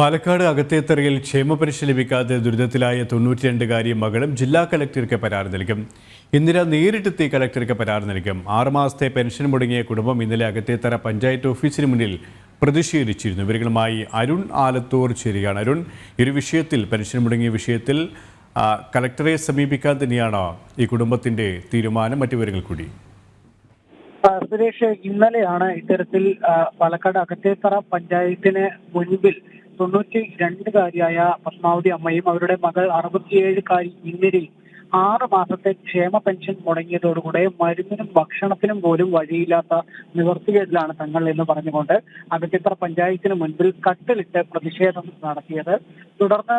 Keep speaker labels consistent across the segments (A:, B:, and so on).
A: പാലക്കാട് അകത്തേത്തറയിൽ ക്ഷേമപരിശ ലഭിക്കാതെ ദുരിതത്തിലായ തൊണ്ണൂറ്റിരണ്ടുകാരി മകളും ജില്ലാ കലക്ടർക്ക് പരാതി നൽകും. ഇന്ദിര നേരിട്ടെത്തി കലക്ടർക്ക് പരാതി നൽകും. ആറുമാസത്തെ പെൻഷൻ മുടങ്ങിയ കുടുംബം ഇന്നലെ അകത്തേത്തറ പഞ്ചായത്ത് ഓഫീസിന് മുന്നിൽ പ്രതിഷേധിച്ചിരുന്നു. ഇവരുമായി അരുൺ ആലത്തൂർ ചേരുകയാണ്. അരുൺ ഒരു വിഷയത്തിൽ പെൻഷൻ മുടങ്ങിയ വിഷയത്തിൽ കലക്ടറെ സമീപിക്കാൻ തന്നെയാണ് ഈ കുടുംബത്തിന്റെ തീരുമാനം. മറ്റു വിവരങ്ങൾ കൂടി.
B: സുരേഷ് ഇന്നലെയാണ് ഇത്തരത്തിൽ പാലക്കാട് അകത്തേത്തറ പഞ്ചായത്തിന് മുൻപിൽ തൊണ്ണൂറ്റി രണ്ടുകാരിയായ പത്മാവതി അമ്മയും അവരുടെ മകൾ അറുപത്തിയേഴുകാരി ഇന്ദിരയും ആറ് മാസത്തെ ക്ഷേമ പെൻഷൻ മുടങ്ങിയതോടുകൂടെ മരുന്നിനും ഭക്ഷണത്തിനും പോലും വഴിയില്ലാത്ത നിവർത്തികേടിലാണ് തങ്ങൾ എന്ന് പറഞ്ഞുകൊണ്ട് അകത്തിത്ര പഞ്ചായത്തിന് മുൻപിൽ കട്ടിലിട്ട് പ്രതിഷേധം നടത്തിയത്. തുടർന്ന്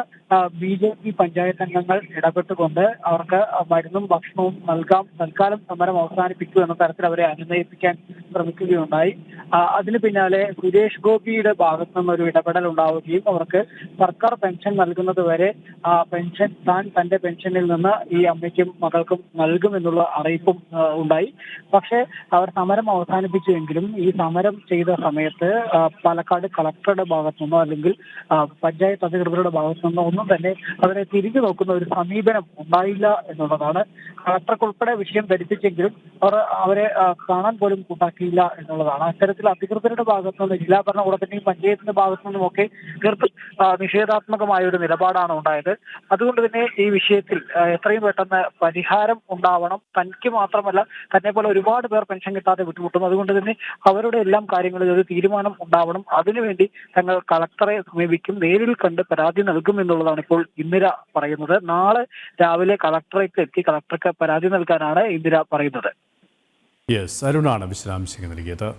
B: ബി ജെ പി പഞ്ചായത്ത് അംഗങ്ങൾ ഇടപെട്ടുകൊണ്ട് അവർക്ക് മരുന്നും ഭക്ഷണവും നൽകാം തൽക്കാലം സമരം അവസാനിപ്പിക്കൂ എന്ന തരത്തിൽ അവരെ അനുനയിപ്പിക്കാൻ ശ്രമിക്കുകയുണ്ടായി. അതിന് പിന്നാലെ സുരേഷ് ഗോപിയുടെ ഭാഗത്തു നിന്ന് ഒരു ഇടപെടൽ ഉണ്ടാവുകയും അവർക്ക് സർക്കാർ പെൻഷൻ നൽകുന്നത് വരെ ആ പെൻഷൻ താൻ തന്റെ പെൻഷനിൽ നിന്ന് ഈ അമ്മയ്ക്കും മകൾക്കും നൽകുമെന്നുള്ള അറിയിപ്പും ഉണ്ടായി. പക്ഷേ അവർ സമരം അവസാനിപ്പിച്ചുവെങ്കിലും ഈ സമരം ചെയ്ത സമയത്ത് പാലക്കാട് കളക്ടറുടെ ഭാഗത്തു നിന്നോ അല്ലെങ്കിൽ പഞ്ചായത്ത് അധികൃതരുടെ ഭാഗത്തു നിന്നോ ഒന്നും തന്നെ അവരെ തിരിഞ്ഞു നോക്കുന്ന ഒരു സമീപനം ഉണ്ടായില്ല എന്നുള്ളതാണ്. കളക്ടർക്കുൾപ്പെടെ വിഷയം ധരിപ്പിച്ചെങ്കിലും അവർ അവരെ കാണാൻ പോലും കൂട്ടാക്കിയില്ല എന്നുള്ളതാണ്. അത്തരത്തിൽ അധികൃതരുടെ ഭാഗത്തു ജില്ലാ ഭരണകൂടത്തിന്റെയും പഞ്ചായത്തിന്റെ ഭാഗത്തു നിന്നും ഒക്കെ തീർത്തും നിഷേധാത്മകമായ ഒരു നിലപാടാണ് ഉണ്ടായത്. അതുകൊണ്ട് തന്നെ ഈ വിഷയത്തിൽ എത്രയും പെട്ടെന്ന് പരിഹാരം ഉണ്ടാവണം. തനിക്ക് മാത്രമല്ല തന്നെ പോലെ ഒരുപാട് പേർ പെൻഷൻ കിട്ടാതെ ബുദ്ധിമുട്ടും അതുകൊണ്ട് തന്നെ അവരുടെ എല്ലാം കാര്യങ്ങളിൽ ഒരു തീരുമാനം ഉണ്ടാവണം. അതിനുവേണ്ടി തങ്ങൾ കളക്ടറെ സമീപിക്കും നേരിൽ കണ്ട് പരാതി നൽകും എന്നുള്ളതാണ് ഇപ്പോൾ ഇന്ദിര പറയുന്നത്. നാളെ രാവിലെ കളക്ടറേക്ക് എത്തി കളക്ടർക്ക് പരാതി നൽകാനാണ് ഇന്ദിര പറയുന്നത്.
A: യെസ് അരുണാണ് വിശദാംശങ്ങൾ നൽകിയത്.